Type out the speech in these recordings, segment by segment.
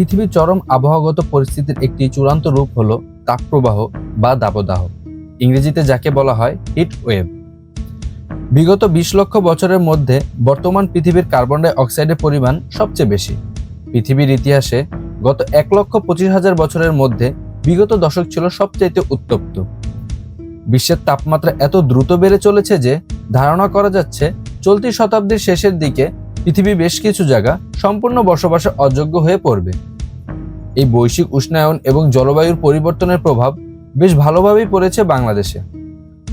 পৃথিবীর চরম আবহাওয়াগত পরিস্থিতির একটি চূড়ান্ত রূপ হলো তাপপ্রবাহ বা দাবদাহ। ইংরেজিতে যাকে বলা হয় হিট ওয়েভ। বিগত বিশ লক্ষ বছরের মধ্যে বর্তমান পৃথিবীর কার্বন ডাই অক্সাইডের পরিমাণ সবচেয়ে বেশি। পৃথিবীর ইতিহাসে গত এক লক্ষ পঁচিশ হাজার বছরের মধ্যে বিগত দশক ছিল সবচাইতে উত্তপ্ত। বিশ্বের তাপমাত্রা এত দ্রুত বেড়ে চলেছে যে ধারণা করা যাচ্ছে চলতি শতাব্দীর শেষের দিকে পৃথিবী বেশ কিছু জায়গা সম্পূর্ণ বসবাসে অযোগ্য হয়ে পড়বে। এই বৈশ্বিক উষ্ণায়ন এবং জলবায়ুর পরিবর্তনের প্রভাব বেশ ভালোভাবেই পড়েছে বাংলাদেশে।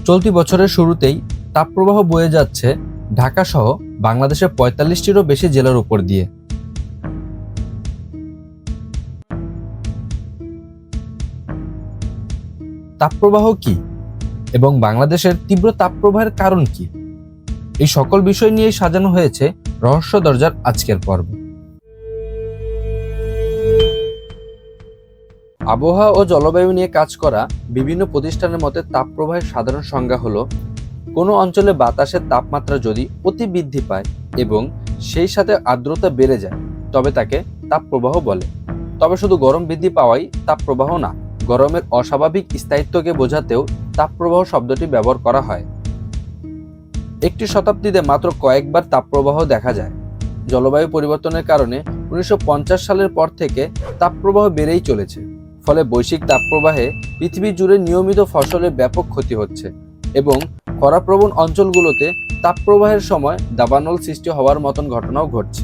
চলতি বছরের শুরুতেই তাপপ্রবাহ বয়ে যাচ্ছে ঢাকা সহ বাংলাদেশের পঁয়তাল্লিশটিরও বেশি জেলার উপর দিয়ে। তাপপ্রবাহ কি এবং বাংলাদেশের তীব্র তাপপ্রবাহের কারণ কি? এই সকল বিষয় নিয়েই সাজানো হয়েছে রহস্য দরজার আজকের পর্ব। আবহাওয়া ও জলবায়ু নিয়ে কাজ করা বিভিন্ন প্রতিষ্ঠানের মতে তাপপ্রবাহের সাধারণ সংজ্ঞা হলো, কোনো অঞ্চলে বাতাসের তাপমাত্রা যদি অতি বৃদ্ধি পায় এবং সেই সাথে আর্দ্রতা বেড়ে যায়, তবে তাকে তাপপ্রবাহ বলে। তবে শুধু গরম বৃদ্ধি পাওয়াই তাপপ্রবাহ না, গরমের অস্বাভাবিক স্থায়িত্বকে বোঝাতেও তাপপ্রবাহ শব্দটি ব্যবহার করা হয়। একটি শতাব্দীতে মাত্র কয়েকবার তাপপ্রবাহ দেখা যায়। জলবায়ু পরিবর্তনের কারণে উনিশশো পঞ্চাশ সালের পর থেকে তাপপ্রবাহ বেড়েই চলেছে। ফলে বৈশ্বিক তাপপ্রবাহে পৃথিবী জুড়ে নিয়মিত ফসলের ব্যাপক ক্ষতি হচ্ছে এবং খরাপ্রবণ অঞ্চলগুলোতে তাপপ্রবাহের সময় দাবানল সৃষ্টি হওয়ার মতন ঘটনাও ঘটছে।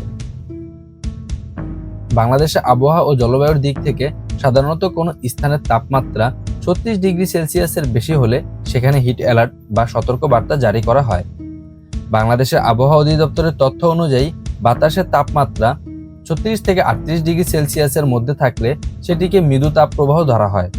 বাংলাদেশে আবহাওয়া ও জলবায়ুর দিক থেকে সাধারণত কোনো স্থানের তাপমাত্রা ছত্রিশ ডিগ্রি সেলসিয়াসের বেশি হলে সেখানে হিট অ্যালার্ট বা সতর্ক বার্তা জারি করা হয়। বাংলাদেশের আবহাওয়া অধিদপ্তরের তথ্য অনুযায়ী, বাতাসের তাপমাত্রা ছত্রিশ থেকে আটত্রিশ ডিগ্রি সেলসিয়াসের মধ্যে থাকলে সেটিকে মৃদু তাপপ্রবাহ ধরা হয়।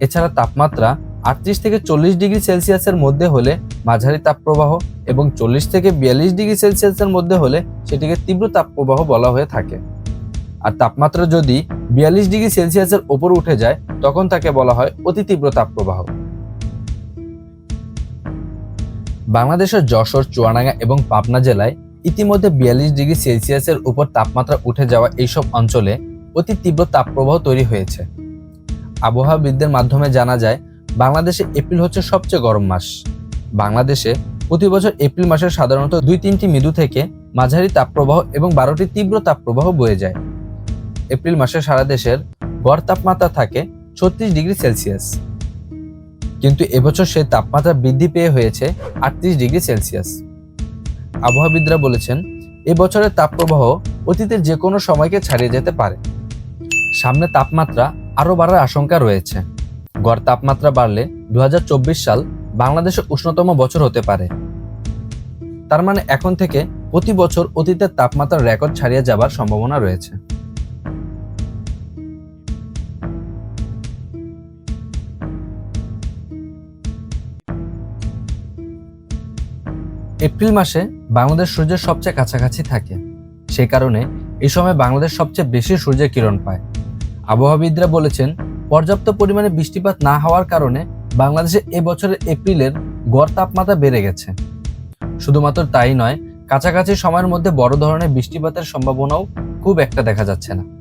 এছাড়া তাপমাত্রা আটত্রিশ থেকে চল্লিশ ডিগ্রি সেলসিয়াসের মধ্যে হলে মাঝারি তাপপ্রবাহ এবং চল্লিশ থেকে বিয়াল্লিশ ডিগ্রি সেলসিয়াসের মধ্যে হলে সেটিকে তীব্র তাপপ্রবাহ বলা হয়ে থাকে। আর তাপমাত্রা যদি বিয়াল্লিশ ডিগ্রি সেলসিয়াসের ওপর উঠে যায়, তখন তাকে বলা হয় অতি তীব্র তাপপ্রবাহ। বাংলাদেশের যশোর, চুয়াডাঙ্গা এবং পাবনা জেলায় ইতিমধ্যে বিয়াল্লিশ ডিগ্রি সেলসিয়াসের উপর তাপমাত্রা উঠে যাওয়া এইসব অঞ্চলে অতি তীব্র তাপপ্রবাহ তৈরি হয়েছে। আবহাওয়াবিদদের মাধ্যমে জানা যায়, বাংলাদেশে এপ্রিল হচ্ছে সবচেয়ে গরম মাস। বাংলাদেশে প্রতি বছর এপ্রিল মাসে সাধারণত দুই তিনটি মৃদু থেকে মাঝারি তাপপ্রবাহ এবং বারোটি তীব্র তাপপ্রবাহ বয়ে যায়। এপ্রিল মাসে সারা দেশের গড় তাপমাত্রা থাকে ছত্রিশ ডিগ্রি সেলসিয়াস। কিন্তু এবছর সেই তাপমাত্রা বৃদ্ধি পেয়ে হয়েছে আটত্রিশ ডিগ্রি সেলসিয়াস। আবহাওয়াবিদরা বলেছেন, এবছরের তাপপ্রবাহ অতীতের যে কোনো সময়কে ছাড়িয়ে যেতে পারে। সামনে তাপমাত্রা আরও বাড়ার আশঙ্কা রয়েছে। গড় তাপমাত্রা বাড়লে দু হাজার চব্বিশ সাল বাংলাদেশের উষ্ণতম বছর হতে পারে। তার মানে এখন থেকে প্রতি বছর অতীতের তাপমাত্রার রেকর্ড ছাড়িয়ে যাবার সম্ভাবনা রয়েছে। এপ্রিল মাসে বাংলাদেশ সূর্যের সবচেয়ে কাছাকাছি থাকে। সেই কারণে এই সময় বাংলাদেশ সবচেয়ে বেশি সূর্যের কিরণ পায়। আবহাওয়াবিদরা বলেছেন, পর্যাপ্ত পরিমাণে বৃষ্টিপাত না হওয়ার কারণে বাংলাদেশে এবছরের এপ্রিলের গড় তাপমাত্রা বেড়ে গেছে। শুধুমাত্র তাই নয়, কাছাকাছি সময়ের মধ্যে বড় ধরনের বৃষ্টিপাতের সম্ভাবনাও খুব একটা দেখা যাচ্ছে না।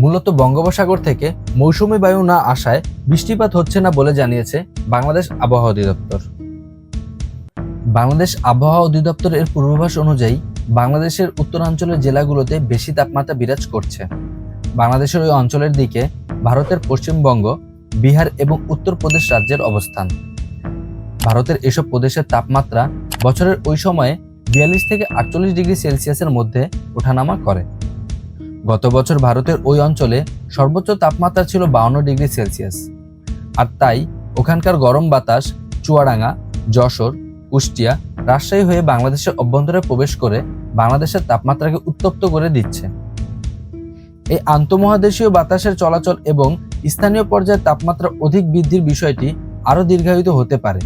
মূলত বঙ্গোপসাগর থেকে মৌসুমী বায়ু না আসায় বৃষ্টিপাত হচ্ছে না বলে জানিয়েছে বাংলাদেশ আবহাওয়া অধিদপ্তর। বাংলাদেশ আবহাওয়া অধিদপ্তরের পূর্বাভাস অনুযায়ী বাংলাদেশের উত্তরাঞ্চলের জেলাগুলোতে বেশি তাপমাত্রা বিরাজ করছে। বাংলাদেশের ওই অঞ্চলের দিকে ভারতের পশ্চিমবঙ্গ, বিহার এবং উত্তরপ্রদেশ রাজ্যের অবস্থান। ভারতের এসব প্রদেশের তাপমাত্রা বছরের ওই সময়ে বিয়াল্লিশ থেকে আটচল্লিশ ডিগ্রি সেলসিয়াসের মধ্যে ওঠানামা করে। গত বছর ভারতের ওই অঞ্চলে সর্বোচ্চ তাপমাত্রা ছিল বাউন্ন ডিগ্রি সেলসিয়াস। আর তাই ওখানকার গরম বাতাস চুয়াডাঙ্গা, যশোর, কুষ্টিয়া রাজশাহী হয়ে বাংলাদেশের অভ্যন্তরে প্রবেশ করে বাংলাদেশের তাপমাত্রাকে উত্তপ্ত করে দিচ্ছে। এই আন্তঃমহাদেশীয় বাতাসের চলাচল এবং স্থানীয় পর্যায়ে তাপমাত্রা অধিক বৃদ্ধির বিষয়টি আরও দীর্ঘায়িত হতে পারে।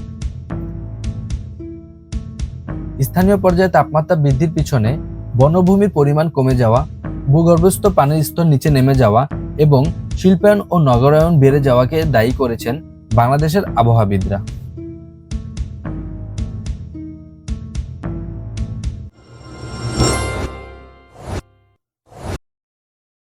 স্থানীয় পর্যায়ে তাপমাত্রা বৃদ্ধির পিছনে বনভূমির পরিমাণ কমে যাওয়া ভূগর্ভস্থ পানির স্তর নিচে নেমে যাওয়া এবং শিল্পায়ন ও নগরায়ন বেড়ে যাওয়াকে দায়ী করেছেন বাংলাদেশের আবহাওয়াবিদরা।